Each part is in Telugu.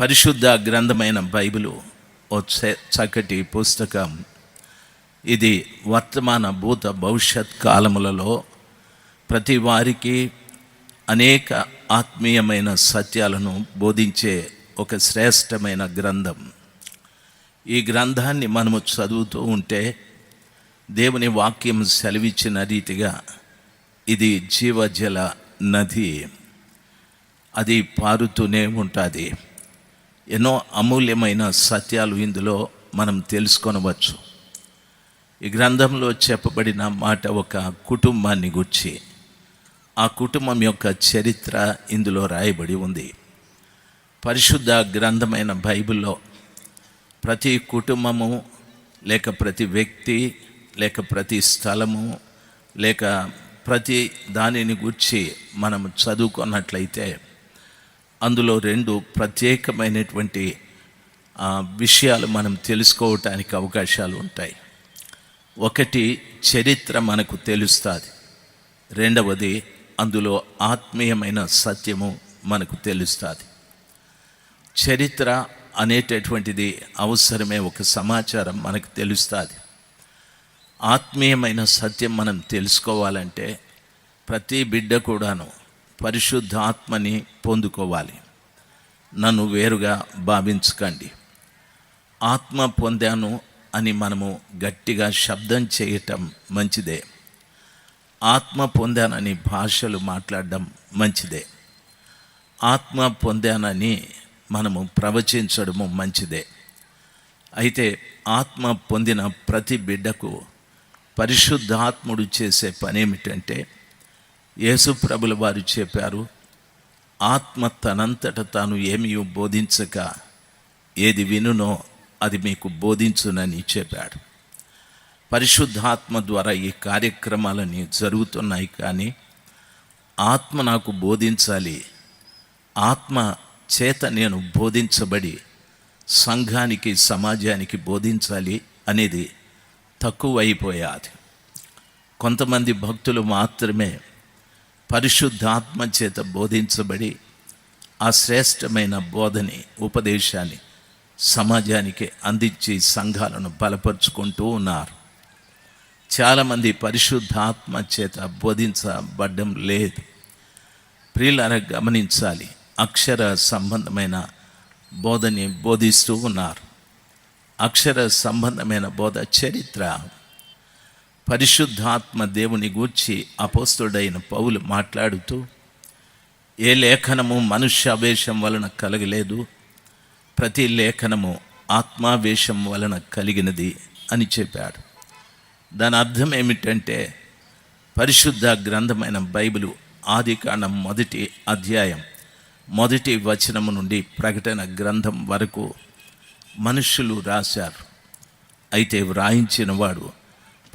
పరిశుద్ధ గ్రంథమైన బైబిలు ఓ చ- చక్కటి పుస్తకం. ఇది వర్తమాన భూత భవిష్యత్ కాలములలో ప్రతి వారికి అనేక ఆత్మీయమైన సత్యాలను బోధించే ఒక శ్రేష్టమైన గ్రంథం. ఈ గ్రంథాన్ని మనము చదువుతూ ఉంటే దేవుని వాక్యం సెలవిచ్చిన రీతిగా ఇది జీవజల నది. అది పారుతూనే ఉంటుంది. ఎన్నో అమూల్యమైన సత్యాలు ఇందులో మనం తెలుసుకొనవచ్చు. ఈ గ్రంథంలో చెప్పబడిన మాట ఒక కుటుంబాన్ని గుర్చి ఆ కుటుంబం యొక్క చరిత్ర ఇందులో రాయబడి ఉంది. పరిశుద్ధ గ్రంథమైన బైబిల్లో ప్రతి కుటుంబము లేక ప్రతి వ్యక్తి లేక ప్రతి స్థలము లేక ప్రతి దానిని గుర్చి మనం చదువుకున్నట్లయితే అందులో రెండు ప్రత్యేకమైనటువంటి ఆ, విషయాలు మనం తెలుసుకోవటానికి అవకాశాలు ఉంటాయి. ఒకటి చరిత్ర మనకు తెలుస్తుంది. రెండవది అందులో ఆత్మీయమైన సత్యము మనకు తెలుస్తుంది. చరిత్ర అనేటటువంటిది అవసరమే ఒక సమాచారం మనకు తెలుస్తుంది. ఆత్మీయమైన సత్యం మనం తెలుసుకోవాలంటే ప్రతి బిడ్డ కూడాను పరిశుద్ధాత్మని పొందుకోవాలి. నన్ను వేరుగా భావించకండి. ఆత్మ పొందాను అని మనము గట్టిగా శబ్దం చేయటం మంచిదే. ఆత్మ పొందానని భాషలు మాట్లాడడం మంచిదే. ఆత్మ పొందానని మనము ప్రవచించడము మంచిదే. అయితే ఆత్మ పొందిన ప్రతి బిడ్డకు పరిశుద్ధాత్ముడు చేసే పని ఏమిటంటే యేసు ప్రభుల వారు చెప్పారు ఆత్మ తనంతట తాను ఏమీ బోధించక ఏది వినునో అది మీకు బోధించునని చెప్పాడు. పరిశుద్ధాత్మ ద్వారా ఈ కార్యక్రమాలని జరుగుతున్నాయి కానీ ఆత్మ నాకు బోధించాలి ఆత్మ చేత నేను బోధించబడి సంఘానికి సమాజానికి బోధించాలి అనేది తక్కువైపోయాది. కొంతమంది భక్తులు మాత్రమే పరిశుద్ధాత్మ చేత బోధించబడి ఆ శ్రేష్టమైన బోధని ఉపదేశాన్ని సమాజానికి అందించి సంఘాలను బలపరుచుకుంటూ ఉన్నారు. చాలామంది పరిశుద్ధాత్మ చేత బోధించబడ్డం లేదు. ప్రియులారా గమనించాలి అక్షర సంబంధమైన బోధని బోధిస్తూ ఉన్నారు. అక్షర సంబంధమైన బోధ చరిత్ర పరిశుద్ధాత్మ దేవుని గూర్చి అపోస్తుడైన పౌలు మాట్లాడుతూ ఏ లేఖనము మనుష్యావేశం వలన కలగలేదు ప్రతి లేఖనము ఆత్మావేశం వలన కలిగినది అని చెప్పాడు. దాని అర్థం ఏమిటంటే పరిశుద్ధ గ్రంథమైన బైబిలు ఆది కాండం మొదటి అధ్యాయం మొదటి వచనము నుండి ప్రకటన గ్రంథం వరకు మనుషులు రాశారు. అయితే వ్రాయించినవాడు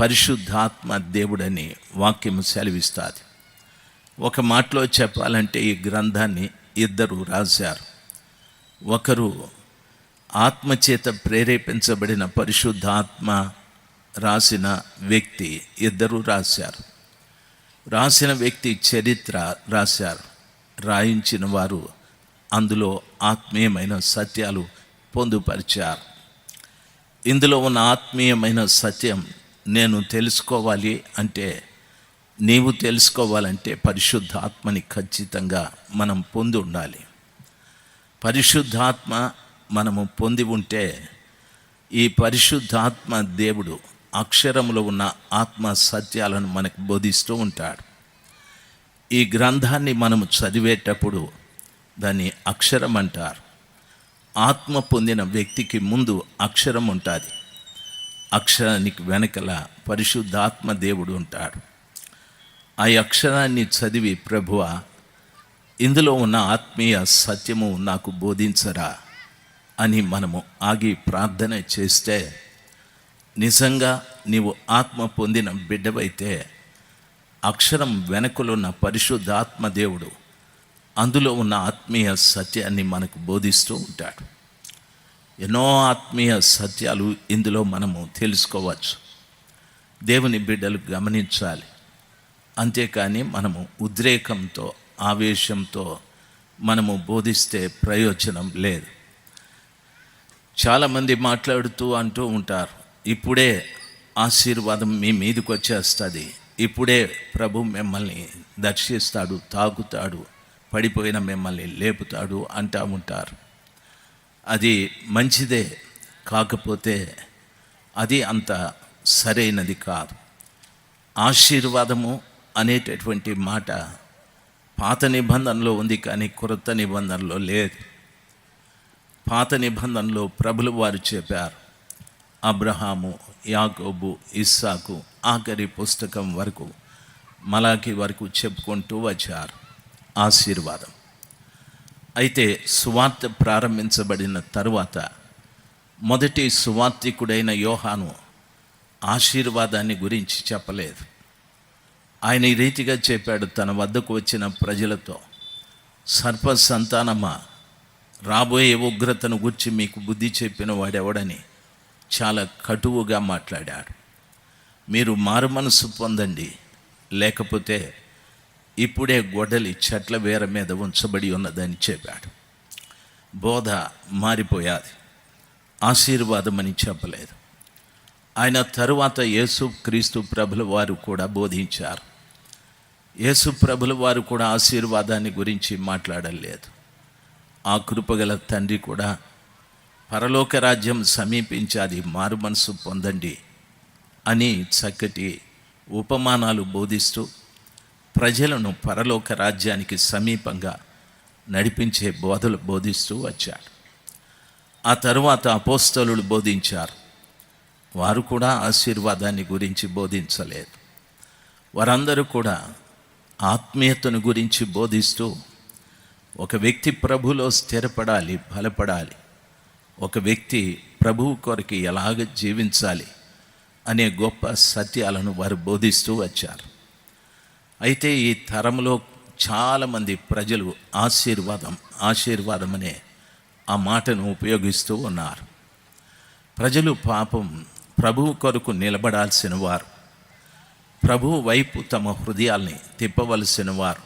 పరిశుద్ధాత్మ దేవుడని వాక్యము సెలవిస్తుంది. ఒక మాటలో చెప్పాలంటే ఈ గ్రంథాన్ని ఇద్దరు రాశారు. ఒకరు ఆత్మచేత ప్రేరేపించబడిన పరిశుద్ధాత్మ రాసిన వ్యక్తి ఇద్దరు రాశారు. రాసిన వ్యక్తి చరిత్ర రాశారు. రాయించిన వారు అందులో ఆత్మీయమైన సత్యాలు పొందుపరిచారు. ఇందులో ఉన్న ఆత్మీయమైన సత్యం నేను తెలుసుకోవాలి అంటే నీవు తెలుసుకోవాలంటే పరిశుద్ధాత్మని ఖచ్చితంగా మనం పొంది ఉండాలి. పరిశుద్ధాత్మ మనము పొంది ఉంటే ఈ పరిశుద్ధాత్మ దేవుడు అక్షరములో ఉన్న ఆత్మ సత్యాలను మనకు బోధిస్తూ ఉంటాడు. ఈ గ్రంథాన్ని మనము చదివేటప్పుడు దాన్ని అక్షరం అంటారు ఆత్మ పొందిన వ్యక్తికి ముందు అక్షరం ఉంటుంది. అక్షరానికి వెనకల పరిశుద్ధాత్మ దేవుడు ఉంటాడు. ఆ అక్షరాన్ని చదివి ప్రభువ ఇందులో ఉన్న ఆత్మీయ సత్యము నాకు బోధించరా అని మనము ఆగి ప్రార్థన చేస్తే నిజంగా నీవు ఆత్మ పొందిన బిడ్డవైతే అక్షరం వెనకలున్న పరిశుద్ధాత్మ దేవుడు అందులో ఉన్న ఆత్మీయ సత్యాన్ని మనకు బోధిస్తూ ఉంటాడు. ఎన్నో ఆత్మీయ సత్యాలు ఇందులో మనము తెలుసుకోవచ్చు. దేవుని బిడ్డలు గమనించాలి. అంతేకాని మనము ఉద్రేకంతో ఆవేశంతో మనము బోధిస్తే ప్రయోజనం లేదు. చాలామంది మాట్లాడుతూ అంటూ ఉంటారు ఇప్పుడే ఆశీర్వాదం మీ మీదకి వచ్చేస్తుంది. ఇప్పుడే ప్రభు మిమ్మల్ని దర్శిస్తాడు తాకుతాడు పడిపోయిన మిమ్మల్ని లేపుతాడు అంటూ ఉంటారు. అది మంచిదే కాకపోతే అది అంత సరైనది కాదు. ఆశీర్వాదము అనేటటువంటి మాట పాత నిబంధనలో ఉంది కానీ క్రొత్త నిబంధనలో లేదు. పాత నిబంధనలో ప్రభులు వారు చెప్పారు అబ్రహాము యాకోబు ఇస్సాకు ఆఖరి పుస్తకం వరకు మలాకి వరకు చెప్పుకుంటూ వచ్చారు. ఆశీర్వాదం. అయితే సువార్త ప్రారంభించబడిన తరువాత మొదటి సువార్తికుడైన యోహాను ఆశీర్వాదాన్ని గురించి చెప్పలేదు. ఆయన ఈ రీతిగా చెప్పాడు తన వద్దకు వచ్చిన ప్రజలతో సర్ప సంతానమా? రాబోయే ఉగ్రతను గుర్చి మీకు బుద్ధి చెప్పిన వాడెవడని చాలా కటువుగా మాట్లాడాడు మీరు మారు మనసు పొందండి లేకపోతే ఇప్పుడే గొడ్డలి చెట్ల వేర మీద ఉంచబడి ఉన్నదని చెప్పాడు. బోధ మారిపోయాది. ఆశీర్వాదమని చెప్పలేదు. ఆయన తరువాత యేసు క్రీస్తు ప్రభుల వారు కూడా బోధించారు. యేసు ప్రభుల వారు కూడా ఆశీర్వాదాన్ని గురించి మాట్లాడలేదు. ఆ కృపగల తండ్రి కూడా పరలోక రాజ్యం సమీపించాది మారు మనసు పొందండి అని చక్కటి ఉపమానాలు బోధిస్తూ ప్రజలను పరలోక రాజ్యానికి సమీపంగా నడిపించే బోధలు బోధిస్తూ వచ్చాడు ఆ తరువాత అపోస్తలు బోధించారు. వారు కూడా ఆశీర్వాదాన్ని గురించి బోధించలేదు. వారందరూ కూడా ఆత్మీయతను గురించి బోధిస్తూ ఒక వ్యక్తి ప్రభులో స్థిరపడాలి బలపడాలి. ఒక వ్యక్తి ప్రభువు కొరకు ఎలాగ జీవించాలి అనే గొప్ప సత్యాలను వారు బోధిస్తూ వచ్చారు. అయితే ఈ తరంలో చాలామంది ప్రజలు ఆశీర్వాదం ఆశీర్వాదం అనే ఆ మాటను ఉపయోగిస్తూ ఉన్నారు. ప్రజలు పాపం ప్రభువు కొరకు నిలబడాల్సిన వారు ప్రభు వైపు తమ హృదయాల్ని తిప్పవలసిన వారు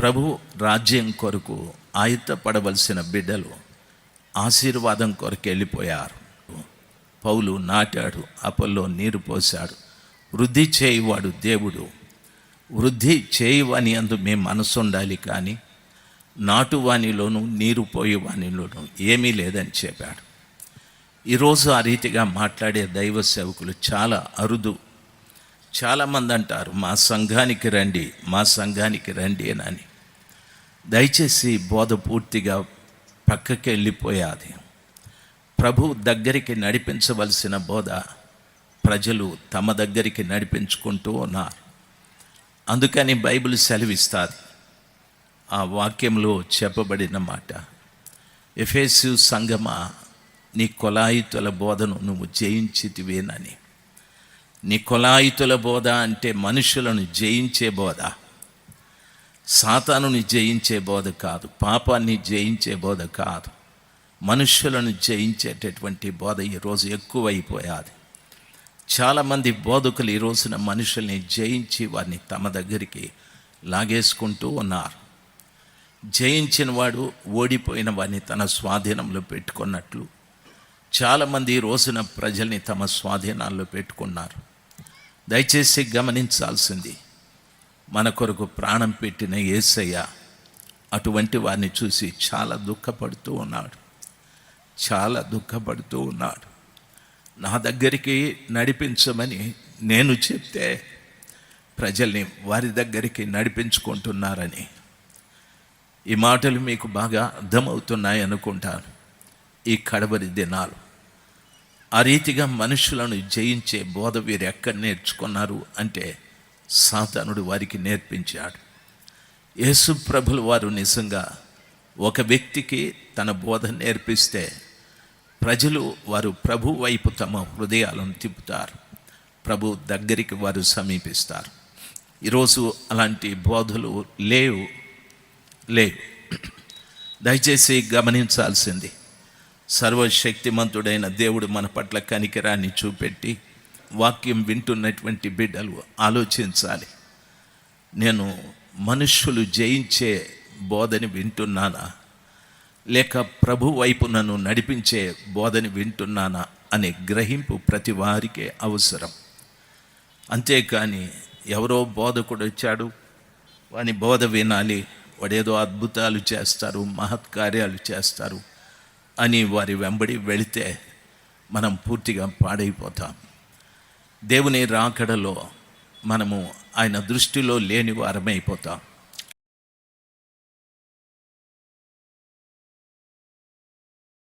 ప్రభు రాజ్యం కొరకు ఆయుత్తపడవలసిన బిడ్డలు ఆశీర్వాదం కొరకు వెళ్ళిపోయారు. పౌలు నాటాడు అపల్లో నీరు పోశాడు. వృద్ధి చేయువాడు దేవుడు వృద్ధి చేయువాని అందు మీ మనసు ఉండాలి కానీ నాటువానిలోను నీరు పోయేవానిలోను ఏమీ లేదని చెప్పాడు. ఈరోజు ఆ రీతిగా మాట్లాడే దైవ సేవకులు చాలా అరుదు. చాలామంది అంటారు మా సంఘానికి రండి మా సంఘానికి రండి అని. దయచేసి బోధ పూర్తిగా పక్కకి వెళ్ళిపోయాది ప్రభు దగ్గరికి నడిపించవలసిన బోధ ప్రజలు తమ దగ్గరికి నడిపించుకుంటూ ఉన్నారు. అందుకని బైబిల్ సెలవిస్తారు ఆ వాక్యంలో చెప్పబడిన మాట ఎఫేసు సంగమా నీ కొలాయితుల బోధను నువ్వు జయించితివేనని. నీ కొలాయితుల బోధ అంటే మనుషులను జయించే బోధ. సాతానుని జయించే బోధ కాదు పాపాన్ని జయించే బోధ కాదు. మనుషులను జయించేటటువంటి బోధ ఈరోజు ఎక్కువైపోయాది. చాలామంది బోధకులు ఈ రోజున మనుషుల్ని జయించి వారిని తమ దగ్గరికి లాగేసుకుంటూ ఉన్నారు. జయించిన వాడు ఓడిపోయిన వారిని తన స్వాధీనంలో పెట్టుకున్నట్లు చాలామంది ఈ రోజున ప్రజల్ని తమ స్వాధీనాల్లో పెట్టుకున్నారు. దయచేసి గమనించాల్సింది మన కొరకు ప్రాణం పెట్టిన ఏసయ్య అటువంటి వారిని చూసి చాలా దుఃఖపడుతూ ఉన్నాడు. చాలా దుఃఖపడుతూ ఉన్నాడు. నా దగ్గరికి నడిపించమని నేను చెప్తే ప్రజల్ని వారి దగ్గరికి నడిపించుకుంటున్నారని. ఈ మాటలు మీకు బాగా అర్థమవుతున్నాయి అనుకుంటాను. ఈ కడవరి దినాలు. ఆ రీతిగా మనుషులను జయించే బోధ వీరు ఎక్కడ నేర్చుకున్నారు అంటే సాతానుడు వారికి నేర్పించాడు. యేసు ప్రభులు వారు నిజంగా ఒక వ్యక్తికి తన బోధ నేర్పిస్తే ప్రజలు వారు ప్రభు వైపు తమ హృదయాలను తిప్పుతారు. ప్రభు దగ్గరికి వారు సమీపిస్తారు. ఈరోజు అలాంటి బోధలు లేవు లేవు. దయచేసి గమనించాల్సింది సర్వశక్తిమంతుడైన దేవుడు మన పట్ల కనికరాన్ని చూపెట్టి వాక్యం వింటున్నటువంటి బిడ్డలు ఆలోచించాలి. నేను మనుష్యులు జయించే బోధని వింటున్నానా? లేక ప్రభు వైపు నన్ను నడిపించే బోధని వింటున్నానా అనే గ్రహింపు ప్రతి వారికే అవసరం. అంతేకాని ఎవరో బోధకుడు వచ్చాడు వాని బోధ వినాలి వాడేదో అద్భుతాలు చేస్తారు మహత్కార్యాలు చేస్తారు అని వారి వెంబడి వెళితే మనం పూర్తిగా పాడైపోతాం. దేవుని రాకడలో మనము ఆయన దృష్టిలో లేని వారమైపోతాం.